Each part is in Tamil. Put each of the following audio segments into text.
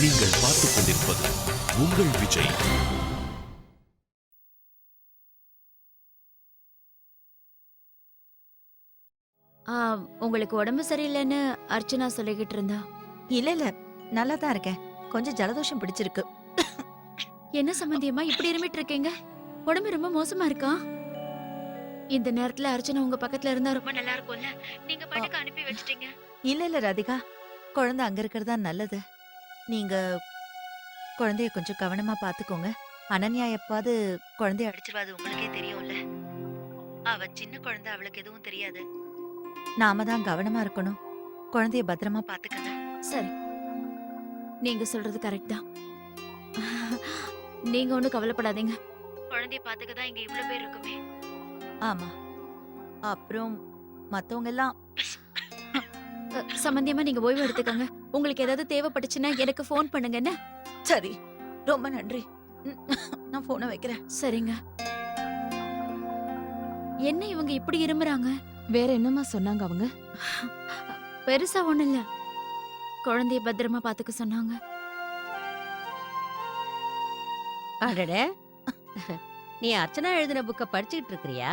நீங்கள் பார்த்துக் கொண்டிருப்பது உங்கள் விஜய். ஆ, உங்களுக்கு உடம்பு சரியில்லைன்னு அர்ச்சனா சொல்லிக்கிட்டு இருந்தா? இல்ல இல்ல நல்லா தான் இருக்கேன். கொஞ்சம் ஜலதோஷம் பிடிச்சிருக்கு. என்ன சம்பந்தியமா இப்படி இருமிட்டு இருக்கீங்க? உடம்பு ரொம்ப மோசமா இருக்கா? இந்த நேரத்துல அர்ச்சனா உங்க பக்கத்துல இருந்தா ரொம்ப நல்லா இருக்கும்ல. நீங்க பாட்டுக்கு அனுப்பி வச்சிட்டீங்க. இல்ல இல்ல ராதிகா. குழந்தை அங்க இருக்கிறது தான் நல்லது. நீங்க குழந்தைய கொஞ்சம் கவனமா பாத்துக்கோங்க. அனன்யா எப்பாவது குழந்தைய அடிச்சிருவாது உங்களுக்கே தெரியும்ல. அவ சின்ன குழந்தை அவளுக்கு எதுவும் தெரியாது. நாம தான் கவனமா இருக்கணும். குழந்தைய பத்திரமா பாத்துக்கங்க. சரி. நீங்க சொல்றது கரெக்ட் தான். நீங்க ஒண்ணும் கவலைப்படாதீங்க. குழந்தைய பாத்துக்க தான் இங்க இவ்வளவு பேர் இருக்குமே. ஆமா. அப்புறம் மத்தவங்க எல்லாம் சம்பந்தியமா நீங்க ஓய்வு எடுத்துக்கோங்க. உங்களுக்கு ஏதாவது தேவைப்பட்டுச்சுன்னா எனக்கு ஃபோன் பண்ணுங்க என்ன? சரி. ரொம்ப நன்றி. நான் போனை வைக்கிறேன். சரிங்க. என்ன இவங்க இப்படி இருமுறாங்க? வேற என்னம்மா சொன்னாங்க அவங்க? பெருசா ஒண்ணு இல்ல. குழந்தைய பத்திரமா பாத்துக்க சொன்னாங்க. அடட. நீ அர்ச்சனா எழுதின புக்க படிச்சுக்கிட்டு இருக்கிறியா?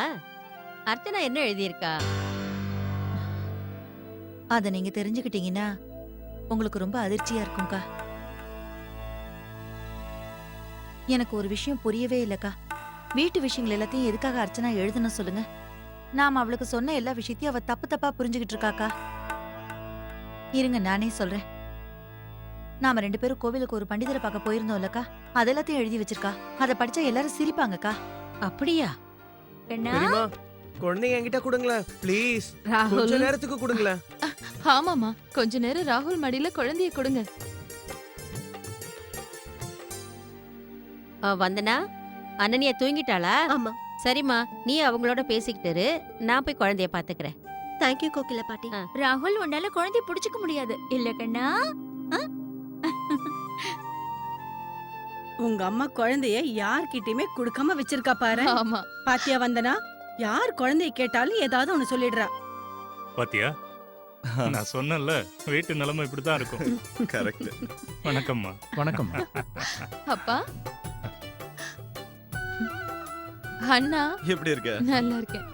அர்ச்சனா என்ன எழுதியிருக்கா? அத நீங்க தெரிஞ்சுக்கிட்டீங்கன்னா உங்களுக்கு ரொம்ப அதிர்ச்சியா இருக்கும்க்கா. எனக்கு ஒரு விஷயம் புரியவே இல்லக்கா. வீட்டு விஷயங்கள் எல்லாத்தையும் எதுக்காக அர்ச்சனா எழுதணும் சொல்லுங்க. நாம அவளுக்கு சொன்ன எல்லா விஷயத்தையும் அவ தப்பு தப்பா புரிஞ்சுகிட்டு இருக்காக்கா. இருங்க நானே சொல்றேன். நாம ரெண்டு பேரும் கோவிலுக்கு ஒரு பண்டிதரை பார்க்க போயிருந்தோம்லக்கா அதெல்லாத்தையும் எழுதி வச்சிருக்கா. அத படிச்சா எல்லாரும் சிரிப்பாங்கக்கா. அப்படியா? குழந்தைங்க என்கிட்ட கொடுங்களேன் ப்ளீஸ் கொஞ்ச நேரத்துக்கு கொடுங்களேன். ஆமாமா கொஞ்ச நேரம் ராகுல் மடியில குழந்தைய கொடுங்க. வந்தனா? அனன்யா தூங்கிட்டாளா? ஆமா. சரிம்மா நீ அவங்களோட பேசிக்கிட்டு இரு. நான் போய் குழந்தைய பாத்துக்கிறேன். தேங்க்யூ கோகில பாட்டி. ஆ. ராகுல் உன்னால குழந்தைய புடிச்சுக்க முடியாது. இல்ல கண்ணா? உங்க அம்மா குழந்தைய யார்கிட்டயுமே கொடுக்காம வச்சிருக்கா பாரு. ஆமா. பாத்தியா வந்தனா? யார் குழந்தைய கேட்டாலும் ஏதாவது ஒண்ணு சொல்லிடுறா. பாத்தியா? நான் சொன்னேன்ல வீட்டு நிலைமை இப்படிதான் இருக்கும். கரெக்ட். வணக்கம்மா. வணக்கம் அப்பா. அண்ணா. எப்படி இருக்க? நல்லா இருக்கேன்.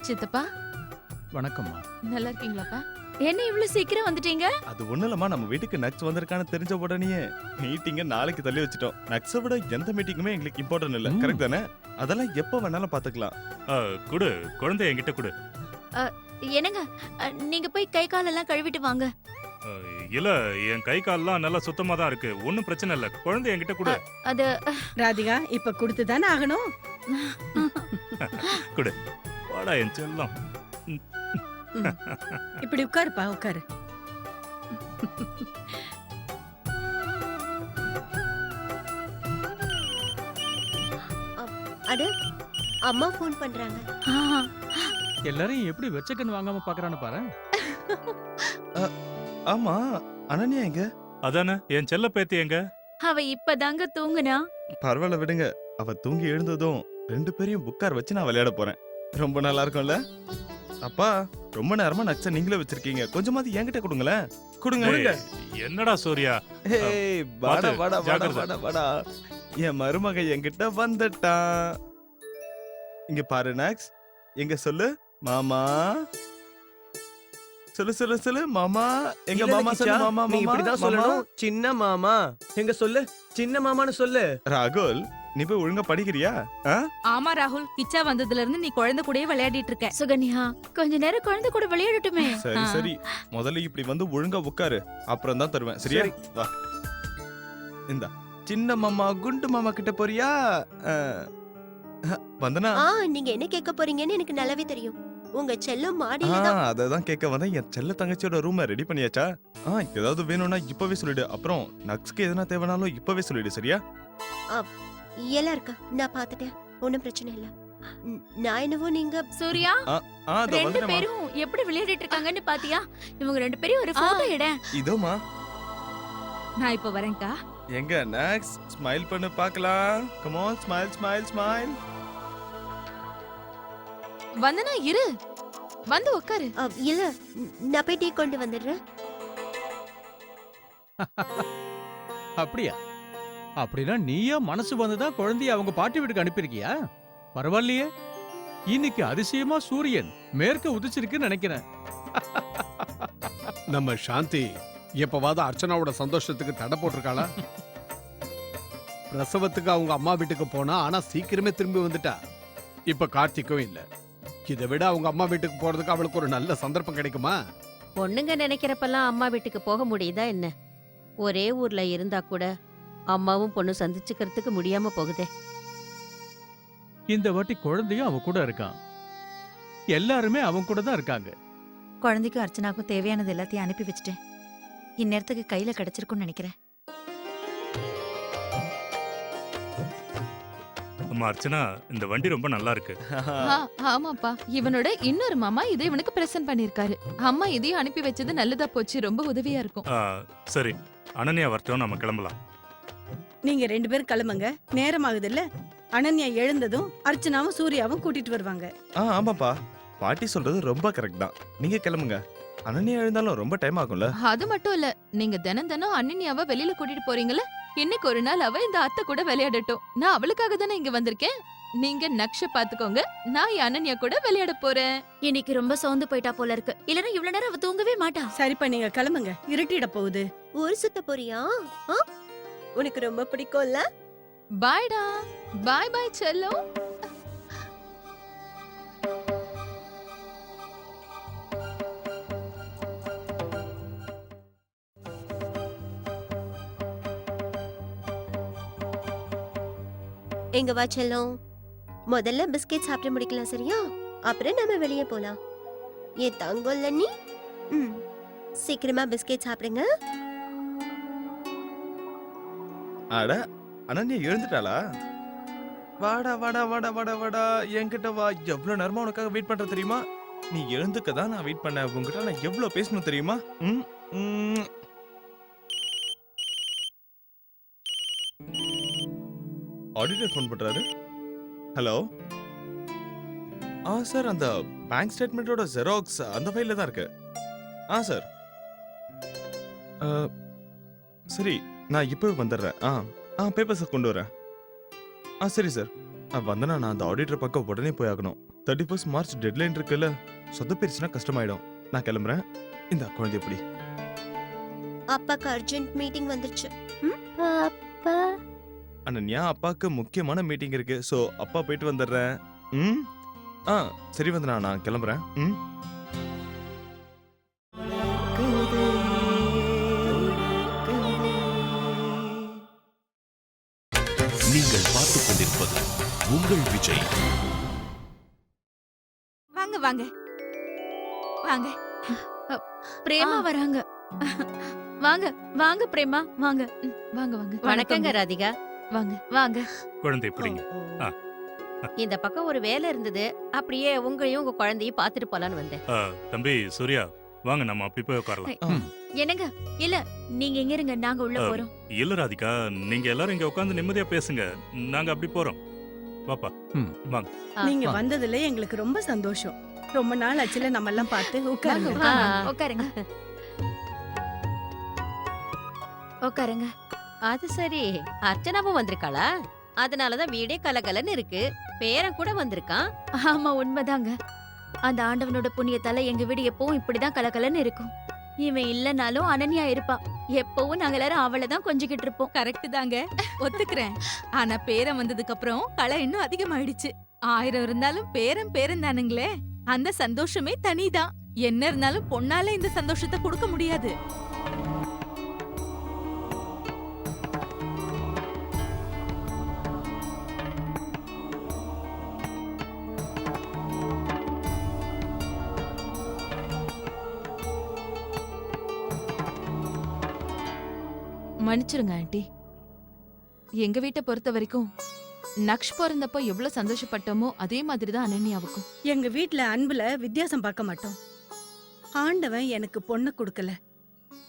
சித்தப்பா. வணக்கம்மா. நல்லா இருக்கீங்களாப்பா என்ன இவ்வளவு சீக்கிரம் வந்துட்டீங்க? அது ஒண்ணு இல்லம்மா நம்ம வீட்டுக்கு நக்ஸ் வந்திருக்கான்னு தெரிஞ்ச உடனே மீட்டிங்க நாளைக்கு தள்ளி வச்சுட்டோம். நக்ஸை விட எந்த மீட்டிங்குமே எங்களுக்கு இம்பார்ட்டன்ட் இல்ல. ம். கரெக்ட் தானே? அதெல்லாம் எப்ப வேணாலும் பாத்துக்கலாம். ஆ, குடு. குழந்தைய என்கிட்ட குடு. என்னங்க? அ, நீங்க போய் கை காலெல்லாம் கழுவிட்டு வாங்க. ஆ, இல்ல என் கை கால்லாம் நல்லா சுத்தமா தான் இருக்கு. ஒண்ணும் பிரச்சனை இல்ல. குழந்தைய என்கிட்ட குடு. அது ராதிகா இப்ப கொடுத்துதானே ஆகணும்? வாடா என் செல்லம். இப்படி உட்காருப்பா உட்காரு. அட அம்மா ஃபோன் பண்றாங்க. ஆ, எல்லாரையும் எப்படி வெச்சக்கன் வாங்காம பாக்குறான்னு பாரு. ஆமா அனன்யா எங்க? அதானே என் செல்ல பேத்தி எங்க? அவ இப்பதாங்க தூங்குனா? பரவாயில்ல விடுங்க அவ தூங்கி எழுந்ததும் ரெண்டு பேரையும் புக்கார் வச்சு நான் விளையாட போறேன். ரொம்ப நல்லா இருக்கும்ல? அப்பா ரொம்ப நேரமா நக்ஸ நீங்களே வச்சிருக்கீங்க. கொஞ்சமாவது என்கிட்ட கொடுங்களேன். கொடுங்க. என்னடா சூர்யா? ஏய் வாடா வாடா வாடா. வாடா வாடா. என் மருமக என்கிட்ட வந்துட்டான். இங்க பாரு நாக்ஸ் எங்க சொல்லு? மாமா. சொல்லு சொல்லு சொல்லு. மாமா. எங்க மாமா சொல்லு மாமா நீ மாமா இப்படிதான் மாமா. சொல்லணும். சின்ன மாமா. எங்க சொல்லு? சின்ன மாமான்னு சொல்லு. ராகுல் நீ போய் ஒழுங்கா படிக்கிறியா? ஆ? ஆமா ராகுல் கிச்சா வந்ததுல இருந்து நீ குழந்தை கூடயே விளையாடிட்டு இருக்க. சுகன்யா கொஞ்ச நேரம் குழந்தை கூட விளையாடட்டுமே. சரி. சரி. முதல்ல இப்படி வந்து ஒழுங்கா உட்காரு. அப்புறம் தான் தருவேன். சரியா? சரி. வா. இந்தா. சின்ன மாமா குண்டு மாமா கிட்ட போறியா. வந்தனா? ஆ நீங்க என்ன கேட்க போறீங்கன்னு எனக்கு நல்லாவே தெரியும். உங்க செல்லம் மாடியில ஆ தான் அததான் கேட்க வந்தேன். என் செல்ல தங்கச்சியோட ரூமை ரெடி பண்ணியாச்சா? ஆ ஏதாவது வேணும்னா இப்பவே சொல்லிடு. அப்புறம் நக்ஸ்க்கு எதனா தேவைனாலும் இப்பவே சொல்லிடு சரியா? எல்லாம் இருக்கா? நான் பாத்துட்டேன். ஒண்ணும் பிரச்சனை இல்ல. நான் என்னவோ நீங்க சூர்யா ரெண்டு. பேரும் எப்படி விளையாடிட்டு இருக்காங்கன்னு பாத்தியா? இவங்க ரெண்டு பேரும் ஒரு போட்டோ எட. இதோமா நான் இப்ப வரேன்க்கா. எங்க நக்ஸ் ஸ்மைல் பண்ணு பார்க்கலாம் come on smile smile smile வந்தனா இரு. வந்து உட்காரு இல்ல நான் போய் டீ கொண்டு வந்துடுறேன். அப்படியா? அப்படின்னா நீயா மனசு வந்துதான் குழந்தைய அவங்க பாட்டி வீட்டுக்கு அனுப்பியிருக்கியா? பரவாயில்லையே. இன்னைக்கு அதிசயமா சூரியன் மேற்க உதிச்சிருக்குன்னு நினைக்கிறேன். நம்ம சாந்தி எப்பவாவது அர்ச்சனாவோட சந்தோஷத்துக்கு தடை போட்டிருக்காளா? பிரசவத்துக்கு அவங்க அம்மா வீட்டுக்கு போனா ஆனா சீக்கிரமே திரும்பி வந்துட்டா. இப்ப கார்த்திக்கும் இல்ல. இதை விட அவங்க அம்மா வீட்டுக்கு போறதுக்கு அவளுக்கு ஒரு நல்ல சந்தர்ப்பம் கிடைக்குமா? பொண்ணுங்க நினைக்கிறப்பெல்லாம் அம்மா வீட்டுக்கு போக முடியுதா என்ன? ஒரே ஊர்ல இருந்தா கூட அம்மாவும் பொண்ணு சந்திச்சுக்கிறதுக்கு முடியாம போகுதே. இந்த வாட்டி குழந்தையும் அவன் கூட இருக்கான். எல்லாருமே அவன் கூட தான் இருக்காங்க. குழந்தைக்கும் அர்ச்சனாக்கும் தேவையானது எல்லாத்தையும் அனுப்பி வச்சுட்டேன். இந்நேரத்துக்கு கையில கிடைச்சிருக்கும்னு நினைக்கிறேன். அம்மா அர்ச்சனா இந்த வண்டி ரொம்ப நல்லா இருக்கு. ஆ, ஆமாப்பா. இவனோட இன்னொரு மாமா இதை இவனுக்கு பிரசன்ட் பண்ணிருக்காரு அம்மா இதையும் அனுப்பி வச்சது நல்லதா போச்சு. ரொம்ப உதவியா இருக்கும். ஆ, சரி. அனன்யா வரட்டும். நம்ம கிளம்பலாம். நீங்க ரெண்டு பேரும் கிளம்புங்க. நேரம் ஆகுதுல்ல அனன்யா எழுந்ததும் அர்ச்சனாவும் சூர்யாவும் கூட்டிட்டு வருவாங்க. ஆ ஆமாப்பா. பாட்டி சொல்றது ரொம்ப கரெக்ட் தான். நீங்க கிளம்புங்க. அனன்யா எழுந்தாலும் ரொம்ப டைம் ஆகும்ல. அது மட்டும் இல்ல. நீங்க தினம் தினம் அண்ணனியாவ வெளியில கூட்டிட்டு போறீங்கல்ல? இன்னைக்கு ஒரு நாள் அவ இந்த அத்தை கூட விளையாடட்டும். நான் அவளுக்காக தானே இங்க வந்திருக்கேன்? நீங்க நக்ஷ பாத்துக்கோங்க. நான் என் அனன்யா கூட விளையாட போறேன். இன்னைக்கு ரொம்ப சோர்ந்து போயிட்டா போல இருக்கு. இல்லனா இவ்வளவு நேரம் அவ தூங்கவே மாட்டா. சரிப்பா நீங்க கிளம்புங்க. இருட்டிட போகுது. ஊர் சுத்த போறியா? ஆ? உனக்கு ரொம்ப பிடிக்கும்ல? பாய்டா. பாய் பாய் செல்லம் எங்க வா செல்லம் முதல்ல பிஸ்கெட் சாப்பிட்டு முடிக்கலாம் சரியா? அப்புறம் நம்ம வெளியே போலாம். ஏன் தங்கம்ல நீ? ம். சீக்கிரமா பிஸ்கெட் சாப்பிடுங்க. அட அனன்யா எழுந்துட்டாளா? வாடா வாடா வாடா வாடா வாடா. என்கிட்ட வா. எவ்வளவு நேரமா உனக்காக வெயிட் பண்ற தெரியுமா? நீ எழுந்துக்க தான் நான் வெயிட் பண்ணேன். உன்கிட்ட நான் எவ்வளவு பேசணும் தெரியுமா? ம், ம். ஆடிட்டர் ஃபோன் பண்றாரு? ஹலோ ஆ சார் அந்த பேங்க் ஸ்டேட்மெண்ட்டோட ஜெராக்ஸ் அந்த ஃபைல்ல தான் இருக்கு. ஆ சார் சரி நான் இப்போ வந்துடுறேன். ஆ ஆ பேப்பர்ஸை கொண்டு வரேன். ஆ சரி சார் ஆ வந்தனா நான் அந்த ஆடிட்டர் பக்கம் உடனே போய் ஆகணும். தேர்ட்டி ஃபர்ஸ்ட் மார்ச் டெட்லைன் இருக்குல்ல சொந்த போயிருச்சுன்னா கஷ்டமாயிடும். நான் கிளம்புறேன். இந்த குழந்தை எப்படி அப்பாக்கு அர்ஜென்ட் மீட்டிங் வந்துருச்சு? அப்பா அனன்யா அப்பாவுக்கு முக்கியமான மீட்டிங் இருக்கு. ஸோ அப்பா போயிட்டு வந்துடுறேன். ம்? ஆ சரி வந்தனா நான் கிளம்புறேன். ம்? நீங்கள் பார்த்துக் கொண்டிருப்பது உங்கள் விஜய். வாங்க வாங்க. வாங்க. பிரேமா வராங்க. வாங்க வாங்க பிரேமா வாங்க. வாங்க வாங்க. வணக்கங்க ராதிகா. வாங்க. வாங்க. குழந்தை பிடிங்க. இந்த பக்கம் ஒரு வேலை இருந்தது. அப்படியே உங்களையும் உங்க குழந்தையும் பாத்துட்டு போலான்னு வந்தேன். தம்பி சூர்யா வாங்க நம்ம அப்படி போய் உட்காரலாம். என்னங்க? இல்ல நீங்க எங்க இருங்க நாங்க உள்ள. போறோம். இல்ல ராதிகா நீங்க எல்லாரும் இங்க உட்காந்து நிம்மதியா பேசுங்க. நாங்க அப்படி போறோம். பாப்பா. வாங்க. நீங்க. வந்ததுல எங்களுக்கு ரொம்ப சந்தோஷம். ரொம்ப நாள் ஆச்சுல நம்ம எல்லாம் பார்த்து உட்காருங்க. உட்காருங்க. உட்காருங்க. அது சரி அர்ச்சனாவும் வந்திருக்காளா? அதனாலதான் வீடே கலகலன்னு இருக்கு. பேரன் கூட வந்திருக்கான். ஆமா உண்மைதாங்க. அந்த ஆண்டவனோட புண்ணியத்தால எங்க வீடு எப்பவும் இப்படிதான் கலகலன்னு இருக்கும். இவன் இல்லனாலும் அனன்யா இருப்பா. எப்பவும் நாங்க எல்லாரும் அவளை தான் கொஞ்சிக்கிட்டு இருப்போம். கரெக்ட் தாங்க. ஒத்துக்கிறேன். ஆனா பேரன் வந்ததுக்கு அப்புறம் களை இன்னும் அதிகமாயிடுச்சு. ஆயிரம் இருந்தாலும் பேரன் பேரன் தானுங்களே. அந்த சந்தோஷமே தனிதான். என்ன இருந்தாலும் பொண்ணால இந்த சந்தோஷத்தை கொடுக்க முடியாது. மன்னிச்சிருங்க ஆண்டி. எங்க வீட்டை பொறுத்த வரைக்கும் நக்ஷ் பிறந்தப்போ எவ்வளவு சந்தோஷப்பட்டோமோ அதே மாதிரி தான் அனன்யாவுக்கும். எங்க வீட்ல அன்புல வித்தியாசம் பார்க்க மாட்டோம். ஆண்டவன் எனக்கு பொண்ணு கொடுக்கல.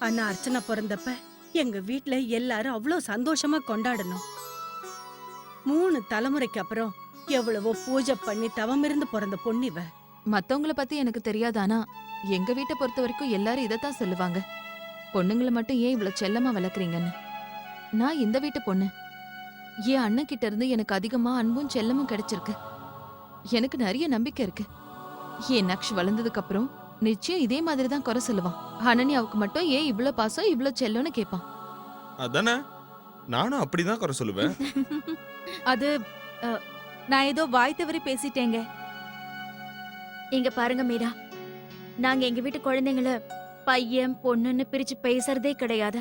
ஆனா அர்ச்சனை பிறந்தப்ப எங்க வீட்ல எல்லாரும் அவ்வளோ சந்தோஷமா கொண்டாடணும். மூணு தலைமுறைக்கு அப்புறம் எவ்வளவோ பூஜை பண்ணி தவம் இருந்து பிறந்த பொண்ணு இவ. மத்தவங்கள பத்தி எனக்கு தெரியாது ஆனா எங்க வீட்டை பொறுத்த வரைக்கும் எல்லாரும் இதைத்தான் சொல்லுவாங்க. பொண்ணுங்களை மட்டும் ஏன் இவ்வளவு செல்லமா வளர்க்குறீங்கன்னு? நான் இந்த வீட்டு பொண்ணு. என் அண்ணன் கிட்ட இருந்து எனக்கு அதிகமா அன்பும் செல்லமும் கிடைச்சிருக்கு. எனக்கு நிறைய நம்பிக்கை இருக்கு. என் நக்ஷ் வளர்ந்ததுக்கு அப்புறம் நிச்சயம் இதே மாதிரி தான் குறை சொல்லுவான். அனன்யாவுக்கு மட்டும் ஏன் இவ்ளோ பாசம் இவ்ளோ செல்லம்னு கேட்பான். அதானே? நானும் அப்படிதான் குறை சொல்லுவேன். அது நான் ஏதோ வாய் தவறி பேசிட்டேங்க. இங்க பாருங்க மீரா. நாங்க எங்க வீட்டு குழந்தைங்கள பையன் பொண்ணுன்னு பிரிச்சு பேசுறதே கிடையாது.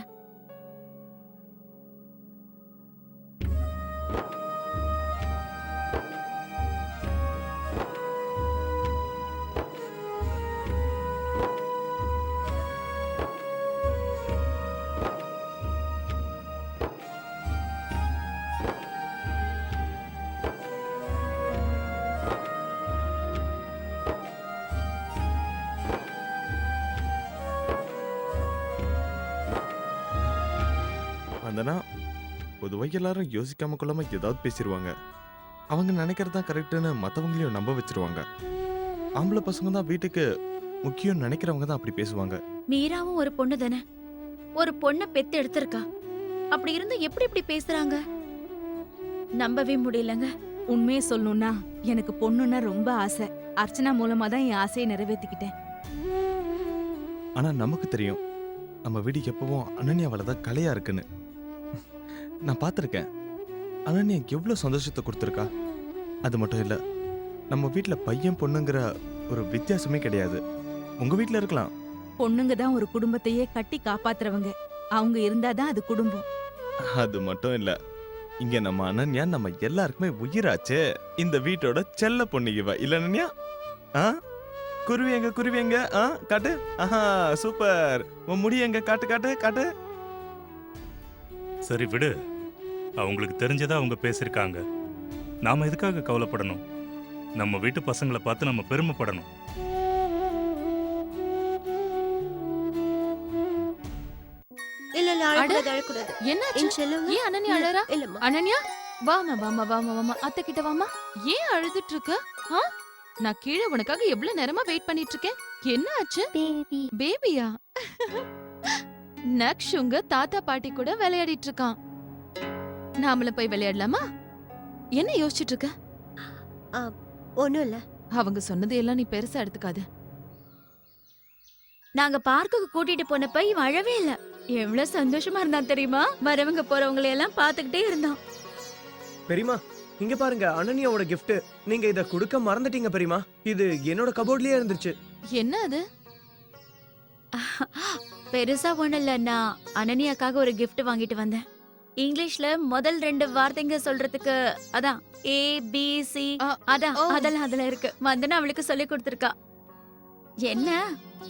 பொதுவாக எல்லாரும் யோசிக்காம கொள்ளாம ஏதாவது பேசிடுவாங்க அவங்க நினைக்கிறது தான் கரெக்டுன்னு மற்றவங்களையும் நம்ப வச்சிருவாங்க. ஆம்பளை பசங்க தான் வீட்டுக்கு முக்கியம் நினைக்கிறவங்க தான் அப்படி பேசுவாங்க. மீராவும் ஒரு பொண்ணு தானே? ஒரு பொண்ணை பெத்து எடுத்திருக்கா? அப்படி இருந்து எப்படி இப்படி பேசுறாங்க? நம்பவே முடியலங்க. உண்மையை சொல்லணும்னா எனக்கு பொண்ணுன்னா ரொம்ப ஆசை. அர்ச்சனா மூலமா தான் என் ஆசையை நிறைவேற்றிக்கிட்டேன் ஆனா நமக்கு தெரியும். நம்ம வீடு எப்பவும் அனன்யாவால தான் கலையா இருக்குன்னு. நான் பார்த்துருக்கேன். அனன்யா எவ்வளோ சந்தோஷத்தை கொடுத்துருக்கா? அது மட்டும் இல்லை நம்ம வீட்டில் பையன் பொண்ணுங்கிற ஒரு வித்தியாசமே கிடையாது. உங்க வீட்டில் இருக்கலாம். பொண்ணுங்க தான் ஒரு குடும்பத்தையே கட்டி காப்பாத்துறவங்க. அவங்க இருந்தாதான் அது குடும்பம். அது மட்டும் இல்ல இங்க நம்ம அனன்யா நம்ம எல்லாருக்குமே உயிராச்சே. இந்த வீட்டோட செல்ல பொண்ணு இவ. இல்ல அனன்யா? ஆ? குருவி எங்க குருவி எங்க? ஆ? காட்டு. ஆஹா சூப்பர். உன் முடி எங்க? காட்டு காட்டு காட்டு. சரி விடு. அவங்களுக்கு தெரிஞ்சதா அவங்க பேசியிருக்காங்க நாம எதுக்காக கவலைப்படணும்? நம்ம வீட்டு பசங்களை பார்த்து நம்ம பெருமைப்படணும். என்னாச்சு? ஏன் அனன்யா அழறா? இல்லம்மா. அனன்யா? வாமா வாமா வாமா வாமா அத்தை கிட்ட வாமா ஏன் அழுதுட்டு இருக்க? ஆ? நான் கீழே உனக்காக எவ்வளவு நேரமா வெயிட் பண்ணிட்டு இருக்கேன். என்ன ஆச்சு பேபி பேபியா நக்ஷ் உங்க தாத்தா பாட்டி கூட விளையாடிட்டு இருக்கான் நாமளும் போய் விளையாடலாமா? என்ன யோசிச்சுட்டு இருக்க ஒண்ணும் இல்ல. அவங்க சொன்னது எல்லாம் நீ பெருசா எடுத்துக்காத. நாங்க பார்க்குக்கு கூட்டிட்டு போனப்ப இவன் அழவே இல்ல. எவ்வளவு சந்தோஷமா இருந்தான் தெரியுமா? வரவங்க போறவங்களை எல்லாம் பாத்துக்கிட்டே இருந்தான். பெரியமா இங்க பாருங்க அனன்யாவோட gift. நீங்க இத கொடுக்க மறந்துட்டீங்க பெரியமா இது என்னோட கபோர்ட்லயே இருந்துச்சு. என்ன அது? பெருசா ஒண்ணு இல்ல நான் அனன்யாக்காக ஒரு gift வாங்கிட்டு வந்தேன். இங்கிலீஷ்ல முதல் ரெண்டு வார்த்தைங்க சொல்றதுக்கு அதான் ஏ பி சி அதான் ஓ. அதெல்லாம் அதுல இருக்கு. வந்தனா அவளுக்கு சொல்லி கொடுத்திருக்கா. என்ன?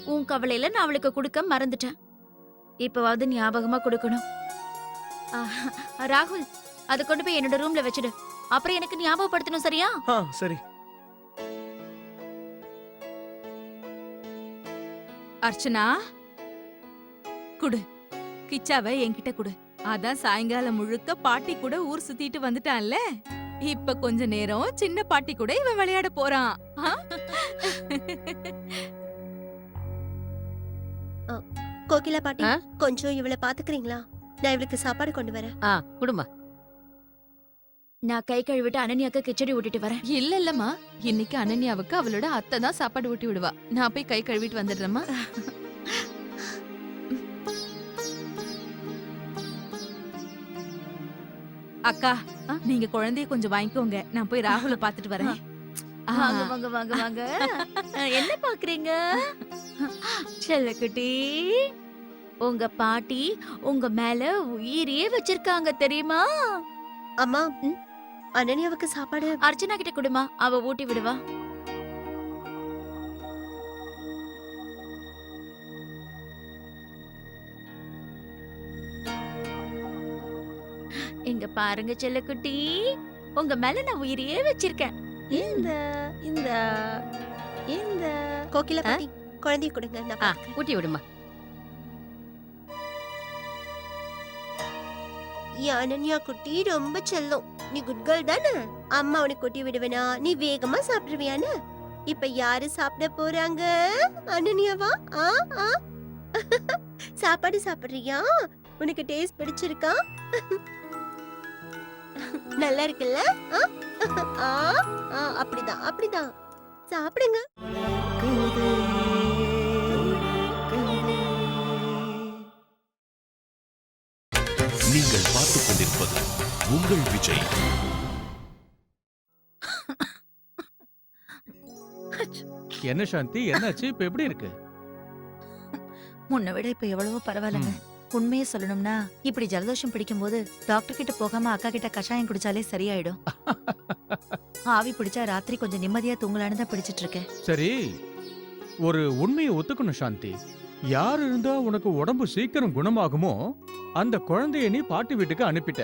உன் கவலையில நான் அவளுக்கு கொடுக்க மறந்துட்டேன். இப்பவாவது ஞாபகமா கொடுக்கணும். ஆஹ், ராகுல் அதை கொண்டு போய் என்னோட ரூம்ல வச்சிடு. அப்புறம் எனக்கு ஞாபகப்படுத்தணும் சரியா? சரி. அர்ச்சனா? குடு. கிச்சாவை என்கிட்ட குடு. அதான் சாயங்காலம் முழுக்க பாட்டி கூட ஊர் சுத்திட்டு வந்துட்டான்ல. இப்ப கொஞ்ச நேரம் சின்ன பாட்டி கூட இவன் விளையாட போறான். ஆ? கோகிலா பாட்டி? கொஞ்சம் இவளை பாத்துக்கிறீங்களா? நான் இவளுக்கு சாப்பாடு கொண்டு வரேன். ஆ குடுமா நான் கை கழுவிட்டு அனன்யாக்கு கிச்சடி ஊட்டிட்டு வரேன். இல்ல இல்லம்மா. இன்னைக்கு அனன்யாவுக்கு அவளோட அத்தை தான் சாப்பாடு ஊட்டி விடுவா. நான் போய் கை கழுவிட்டு வந்துடுறேம்மா. அக்கா? நீங்க குழந்தைய கொஞ்சம் வாங்கிக்கோங்க. நான் போய் ராகுல பாத்துட்டு வரேன். வாங்க வாங்க வாங்க என்ன பாக்குறீங்க? செல்லக்குட்டி உங்க பாட்டி உங்க மேல உயிரையே வச்சிருக்காங்க தெரியுமா? அம்மா? அனன்யாவுக்கு சாப்பாடு? அர்ச்சனா கிட்ட கொடுமா அவ ஊட்டி விடுவா. இங்க பாருங்க செல்லக்குட்டி உங்க மேல நான் உயிரையே வச்சிருக்கேன். இந்த இந்த இந்த. கோகிலா பாட்டி குழந்தைய கொடுங்க நான். ஊட்டி விடுமா. அனன்யா குட்டி ரொம்ப செல்லம். நீ குட் கேர்ள் தானே? அம்மா உனக்கு கொட்டி விடுவேனா? நீ வேகமா சாப்பிடுவியானு இப்ப யாரு சாப்பிட போறாங்க? அனன்யாவா? ஆ ஆ. சாப்பாடு சாப்பிடுறியா? உனக்கு டேஸ்ட் பிடிச்சிருக்கா? நல்லா இருக்குல்ல? ஆ? ஆ, ஆ, அப்படிதான் அப்படிதான். சாப்பிடுங்க. நீங்கள் பார்த்து உங்கள் விஜய். என்ன சாந்தி? என்னாச்சு? இப்ப எப்படி இருக்கு? முன்ன விட இப்ப எவ்வளவோ பரவாயில்லங்க. உண்மையை சொல்லணும்னா இப்படி ஜலதோஷம் பிடிக்கும்போது டாக்டர் கிட்ட போகாம அக்கா கிட்ட கஷாயம் குடிச்சாலே சரியாயிடும். ஆவி பிடிச்சா ராத்திரி கொஞ்சம் நிம்மதியா தூங்கலான்னு தான் பிடிச்சிட்டு இருக்கேன். சரி ஒரு உண்மையை ஒத்துக்கணும் சாந்தி. யார் இருந்தா உனக்கு உடம்பு சீக்கிரம் குணமாகுமோ அந்த குழந்தைய நீ பாட்டி வீட்டுக்கு அனுப்பிட்ட.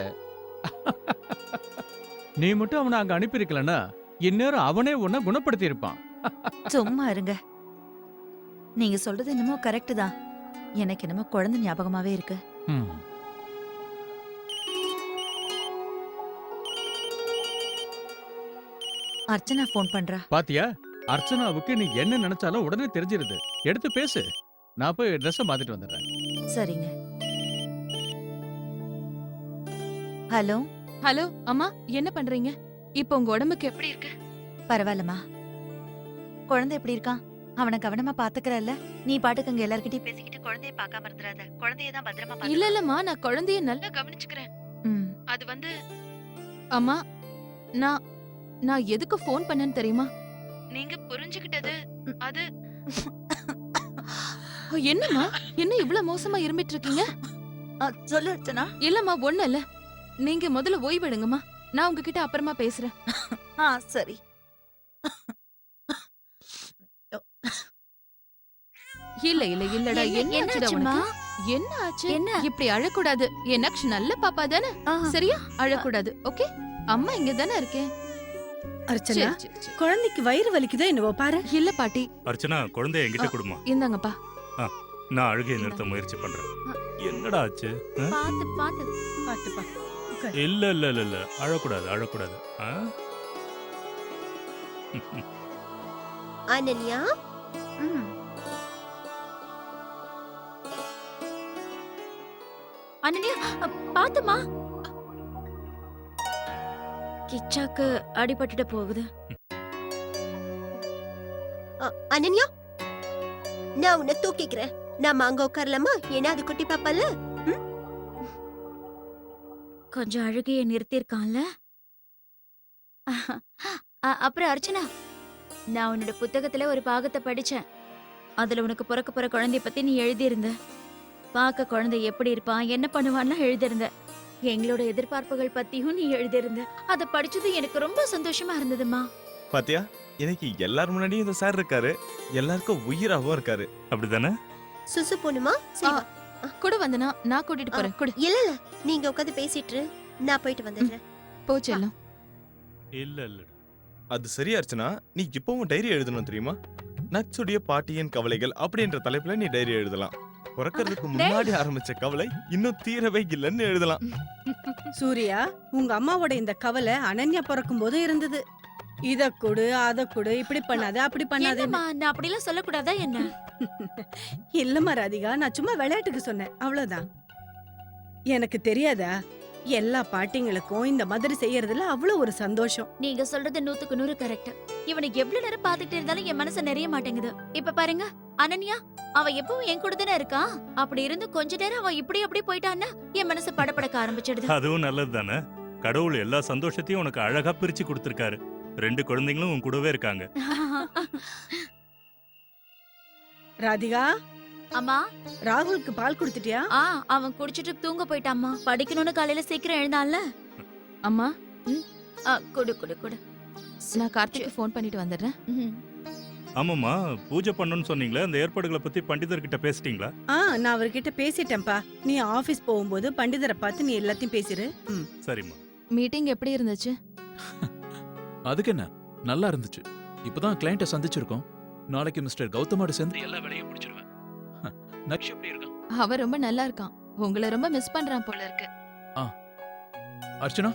நீ மட்டும் அவனை அங்க அனுப்பியிருக்கலன்னா இந்நேரம் அவனே உன்னை குணப்படுத்தி இருப்பான் சும்மா இருங்க. நீங்க சொல்றது என்னமோ கரெக்ட் தான். எனக்கு என்னமோ குழந்தை ஞாபகமாவே இருக்கு. அர்ச்சனா ஃபோன் பண்றா. பாத்தியா? அர்ச்சனாவுக்கு நீ என்ன நினைச்சாலும் உடனே தெரிஞ்சிருது. எடுத்து பேசு. நான் போய் ட்ரெஸ்ஸை மாத்திட்டு வந்துடுறேன். சரிங்க. ஹலோ? ஹலோ அம்மா என்ன பண்றீங்க? இப்போ உங்க உடம்புக்கு எப்படி இருக்கு? பரவாயில்லம்மா. குழந்தை எப்படி இருக்கான் அவனை கவனமா பாத்துக்கறல்ல? நீ பாட்டுக்கு அங்க எல்லார்கிட்டயும் பேசிக்கிட்டு குழந்தைய பார்க்காம இருந்துறாத. குழந்தைய தான் பத்திரமா இல்ல. இல்லம்மா நான் குழந்தைய நல்லா கவனிச்சுக்கிறேன். ம். அது வந்து அம்மா நான் நான் எதுக்கு ஃபோன் பண்ணேன்னு தெரியுமா? நீங்க புரிஞ்சுகிட்டது அது என்னம்மா என்ன இவ்ளோ மோசமா இருமிட்டு இருக்கீங்க? சொல்லு அர்ச்சனா. இல்லம்மா ஒண்ணு இல்ல. நீங்க முதல்ல ஓய்வெடுங்கம்மா. நான் உங்ககிட்ட அப்புறமா பேசுறேன். ஆ சரி. இல்ல இல்ல இல்லடா என்ன- என்ன ஆச்சுடா? உனக்கு? என்ன ஆச்சு? என்ன? இப்படி அழக்கூடாது. என்னாக்ஷ் நல்ல பாப்பா தானே. சரியா? அழக்கூடாது ஓகே? அம்மா இங்க தானே இருக்கேன். அர்ச்சனா சரி, சரி, சரி. குழந்தைக்கு வயிறு வலிக்குதோ என்னவோ பாரு. இல்ல பாட்டி. அர்ச்சனா குழந்தைய என்கிட்ட கொடுமா. இந்தாங்கப்பா. நான் அழுகையை நிறுத்த முயற்சி பண்றேன். என்னடா ஆச்சு? ஆ? பாத்து பாத்து. இல்ல இல்ல இல்ல இல்ல. அழக்கூடாது அழக்கூடாது. ஆ? அனன்யா? ம். அனன்யா அ, பாத்துமா. கிச்சாக்கு அடிபட்டுட்டு போகுது. அ, அனன்யா? நான் உன்னை தூக்கிக்கிறேன். நாம அங்க உட்காரலாமா? ஏன்னா அது குட்டி பாப்பால கொஞ்சம் அழுகைய நிறுத்திருக்கான்ல? அ- அப்புறம் அர்ச்சனா நான் உன்னோட புத்தகத்துல ஒரு பாகத்தை படிச்சேன். அதுல உனக்கு பிறக்க போற குழந்தைய பத்தி நீ எழுதியிருந்த. பார்க்க குழந்தை எப்படி இருப்பான் என்ன பண்ணுவான்னு எழுதியிருந்த. எங்களோட எதிர்பார்ப்புகள் பத்தியும் நீ எழுதியிருந்த. அதை படிச்சது எனக்கு ரொம்ப சந்தோஷமா இருந்ததுமா பாத்தியா எனக்கு எல்லார் முன்னாடியும் இந்த சார் இருக்காரு. எல்லாருக்கும் உயிராகவும் இருக்காரு. அப்படிதானே சுசு போணுமா. கூட வந்தனா நான் கூட்டிட்டு போறேன். கூட. இல்ல இல்ல. நீங்க உட்காந்து பேசிட்டு. நான் போயிட்டு வந்துடுறேன். போ செல்லம். இல்ல இல்ல அது சரி அர்ச்சனா நீ இப்பவும் டைரி எழுதணும் தெரியுமா? நச்சுடைய பாட்டியின் கவலைகள் அப்படின்ற தலைப்புல நீ டைரி எழுதலாம். பிறக்கிறதுக்கு முன்னாடி ஆரம்பிச்ச கவலை இன்னும் தீரவே இல்லைன்னு எழுதலாம். சூர்யா உங்க அம்மாவோட இந்த கவலை அனன்யா பிறக்கும் போது இருந்தது. இத கொடு அத கொடு இப்படி பண்ணாத அப்படி பண்ணாத என்னம்மா நான் அப்படிலாம் சொல்லக்கூடாதா என்ன? இல்லம்மா ராதிகா நான் சும்மா விளையாட்டுக்கு சொன்னேன் அவ்வளவுதான். எனக்கு தெரியாதா எல்லா பாட்டிங்களுக்கும் இந்த மாதிரி செய்யறதுல அவ்வளவு ஒரு சந்தோஷம். நீங்க சொல்றது நூத்துக்கு நூறு கரெக்ட். இவனுக்கு எவ்வளவு நேரம் பாத்துக்கிட்டு இருந்தாலும் என் மனசு நிறைய மாட்டேங்குது. இப்ப பாருங்க அனன்யா அவ எப்பவும் என் கூட தானே இருக்கான் அப்படி இருந்து கொஞ்ச நேரம் அவ இப்படி அப்படி போயிட்டான்னா என் மனசு படபடக்க ஆரம்பிச்சிடுது. அதுவும் நல்லது தானே கடவுள் எல்லா சந்தோஷத்தையும் உனக்கு அழகா பிரிச்சு கொடுத்திருக்காரு. ரெண்டு குழந்தைங்களும் உன் கூடவே இருக்காங்க. ராதிகா? அம்மா? ராகுலுக்கு பால் கொடுத்துட்டியா? ஆ அவன் குடிச்சிட்டு தூங்க போயிட்டாம்மா. படிக்கணும்னு காலையில சீக்கிரம் எழுந்தான்ல அம்மா? ஆ, குடு குடு குடு. நான் கார்த்திக்கு ஃபோன் பண்ணிட்டு வந்துடுறேன். ம். ஆமாம்மா பூஜை பண்ணணும்னு சொன்னீங்களே அந்த ஏற்பாடுகளை பத்தி பண்டிதர்கிட்ட பேசிட்டீங்களா? ஆ நான் அவர்கிட்ட பேசிட்டேன்ப்பா. நீ ஆபீஸ் போகும்போது பண்டிதரை பார்த்து நீ எல்லாத்தையும் பேசிரு. ம். சரிம்மா. மீட்டிங் எப்படி இருந்துச்சு? அதுக்கு என்ன? நல்லா இருந்துச்சு. இப்பதான் கிளையண்ட்டை சந்திச்சிருக்கோம். நாளைக்கு மிஸ்டர் கௌதமோட சேர்ந்து எல்லா வேலையும் முடிச்சிருவேன். நக்ஷ் எப்படி இருக்கான்? அவ ரொம்ப நல்லா இருக்கான். உங்களை ரொம்ப மிஸ் பண்றான் போல இருக்கு. அர்ச்சனா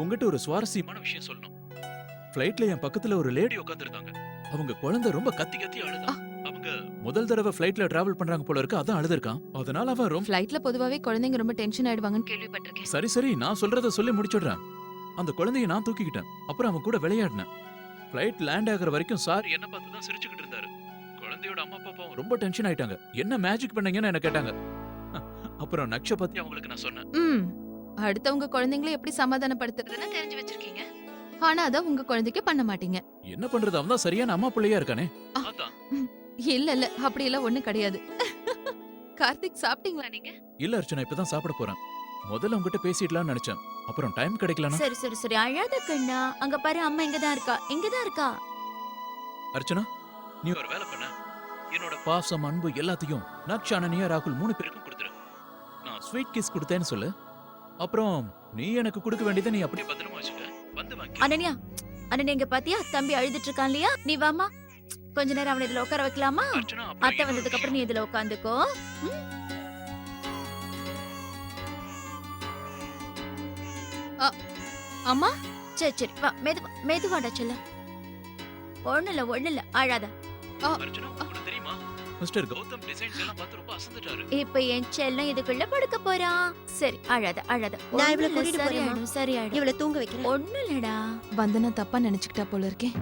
உங்ககிட்ட ஒரு சுவாரஸ்யமான விஷயம் சொல்லணும். ஃப்ளைட்ல என் பக்கத்துல ஒரு லேடி உட்காந்துருந்தாங்க அவங்க குழந்தை ரொம்ப கத்தி கத்தி அழுதா. அவங்க முதல் தடவை ஃப்ளைட்ல டிராவல் பண்றாங்க போல இருக்கு அதான் அழுதுருக்கான். அதனால அவன் ரொம்ப ஃப்ளைட்ல பொதுவாவே குழந்தைங்க ரொம்ப டென்ஷன் ஆயிடுவாங்கன்னு கேள்விப்பட்டிருக்கேன். சரி சரி நான் சொல்றத சொல்லி முடிச்சிடுறேன். அந்த குழந்தைய நான் தூக்கிக்கிட்டேன். அப்புறம் அவன் கூட விளையாடினேன். ஃப்ளைட் லேண்ட் ஆகுற வரைக்கும் சார் என்ன பார்த்து தான் சிரிச்சுக்கிட்டு இருந்தாரு. குழந்தையோட அம்மா அப்பாவும் ரொம்ப டென்ஷன் ஆயிட்டாங்க. என்ன மேஜிக் பண்ணீங்கன்னு என்ன கேட்டாங்க. அப்புறம் நக்ஷ பத்தி அவங்களுக்கு நான் சொன்னேன். ம். அடுத்தவங்க குழந்தைங்களை எப்படி சமாதானப்படுத்துறதுன்னு தெரிஞ்சு வச்சிருக்கீங்க. ஆனா அத உங்க குழந்தைக்கு பண்ண மாட்டீங்க. என்ன பண்றது? அவன் தான் சரியான அம்மா பிள்ளையா இருக்கானே. இல்ல இல்ல. அப்படி எல்லாம் ஒண்ணு கிடையாது. கார்த்திக் சாப்பிட்டீங்களா நீங்க? இல்ல அர்ச்சனா இப்பதான் சாப்பிட போறேன். முதல்ல உங்ககிட்ட பேசிடலாம்னு நினைச்சேன். அப்புறம் டைம் கிடைக்கலனா? சரி சரி சரி. அழாத கண்ணா. அங்க பாரு அம்மா இங்கதான் இருக்கா. இங்கதான் இருக்கா? அர்ச்சனா நீ ஒரு வேலை பண்ண. என்னோட பாசம் அன்பு எல்லாத்தையும் நக்ஷ் அனனியா ராகுல் மூணு பேருக்கும் கொடுத்துரு. நான் ஸ்வீட் கிஸ் கொடுத்தேன்னு சொல்லு. அப்புறம் நீ எனக்கு கொடுக்க வேண்டியதை நீ அப்படியே பத்திரமா வச்சுக்க. வந்து வாங்கி அனன்யா அனன்யா இங்க பாத்தியா? தம்பி அழுதுட்டு இருக்கான் இல்லையா? நீ வாமா கொஞ்ச நேரம் அவனை இதுல உட்கார வைக்கலாமா? அத்தை வந்ததுக்கு அப்புறம் நீ இதுல உட்காந்துக்கோ. அம்மா? சரி சரி வா மெதுவா மெதுவாடா செல்ல ஒண்ணு இல்ல ஒண்ணு இல்ல அழாத மிஸ்டர் கௌதம் டிசைன்ஸ் எல்லாம் பார்த்து ரொம்ப அசந்துட்டாரு. இப்ப என் செல்லம் இதுக்குள்ள படுக்க போறான். சரி அழாத அழாத நான் இவளை கூட்டிட்டு. சரியாயிடும் சரியாயிடும். இவளை தூங்க வைக்கிறேன். ஒண்ணும் இல்லடா வந்தனா தப்பா நினைச்சுக்கிட்டா போல இருக்கேன்